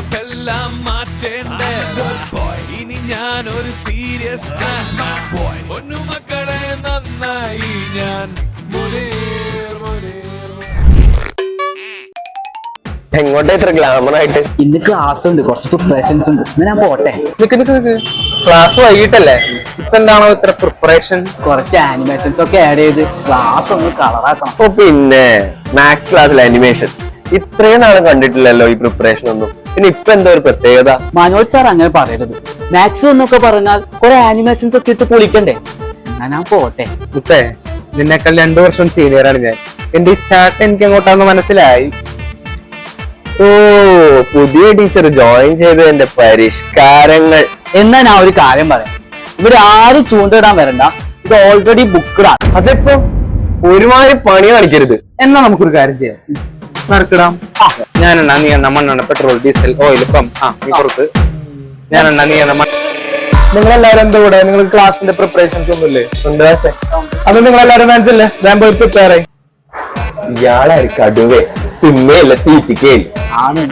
Setup എല്ലാം മാറ്റേണ്ട ഇനി ഞാൻ ഒരു സീരിയസ് ബോയ് ഒന്നു മക്കളെ നന്നായി ഞാൻ. എങ്ങോട്ടാ ഇത്ര ഗ്ലാമർ ആയിട്ട്? ഇന്ന് ക്ലാസ് ഉണ്ട്. കുറച്ച് പ്രിപ്പറേഷൻസ് ഉണ്ട്. ഞാൻ പോട്ടെ? നിക്ക് നിക്ക് നിക്ക്. ക്ലാസ് വൈകിട്ടല്ലേ? ഇപ്പൊ എന്താണോ ഇത്ര പ്രിപ്പറേഷൻ കുറച്ച് ആനിമേഷൻസ് ഒക്കെ ആഡ് ചെയ്ത് ക്ലാസ് ഒന്ന് കളറാക്കണം ഓ പിന്നെ മാത്സ് ക്ലാസ്സിലെ അനിമേഷൻ ഇത്രയും നാളും കണ്ടിട്ടില്ലല്ലോ ഈ പ്രിപ്പറേഷൻ ഒന്നും. പിന്നെ ഇപ്പൊ എന്താ ഒരു പ്രത്യേകത? മനോജ് സാർ അങ്ങനെ പറയരുത്. മാക്സ് എന്നൊക്കെ പറഞ്ഞാൽ കുറെ ആനിമേഷൻസ് ഒക്കെ ഇട്ട് പൊളിക്കണ്ടേ? എന്നാ ഞാൻ പോട്ടെ. മുത്തേ നിന്നെക്കാൾ രണ്ടു വർഷം സീനിയർ ആണ് ഞാൻ. എന്റെ ഈ ചാട്ട് എനിക്ക് എങ്ങോട്ടാന്ന് മനസ്സിലായി? ഓ പുതിയ ടീച്ചർ ജോയിൻ ചെയ്തതിന്റെ പരിഷ്കാരങ്ങൾ. എന്നാ ഞാൻ ഒരു കാര്യം പറയാം. ഇവിടെ ആരും ചൂണ്ടിടാൻ വരണ്ട. ഇത് ഓൾറെഡി ബുക്ക്ഡാണ് അതിപ്പോ ഒരുമാതിരി പണി കാണിക്കരുത്. എന്നാ നമുക്കൊരു കാര്യം ചെയ്യാം. നടക്കിടാം ഞാൻ ഞാനെണ്ണ നീ എണ്ണ മണ്ണെണ്ണ പെട്രോൾ ഡീസൽ ഓയിൽ ഇപ്പം ആ നീ പുറത്ത് ഞാനെണ്ണ നീ എണ്ണ നിങ്ങൾ എല്ലാവരും എന്താ കൂടെ നിങ്ങൾ ക്ലാസ്സിന്റെ പ്രിപ്പറേഷൻസ് ഒന്നുമില്ലേ ഉണ്ട് പക്ഷെ. അത് നിങ്ങൾ എല്ലാവരും മനസ്സില്ലേ ഞാൻ പോയി പ്രിപ്പയർ ആയി. ഇയാളായിരിക്കും അടുവേ. തിന്നേയില്ല തീറ്റിക്കേൽ ആണ്.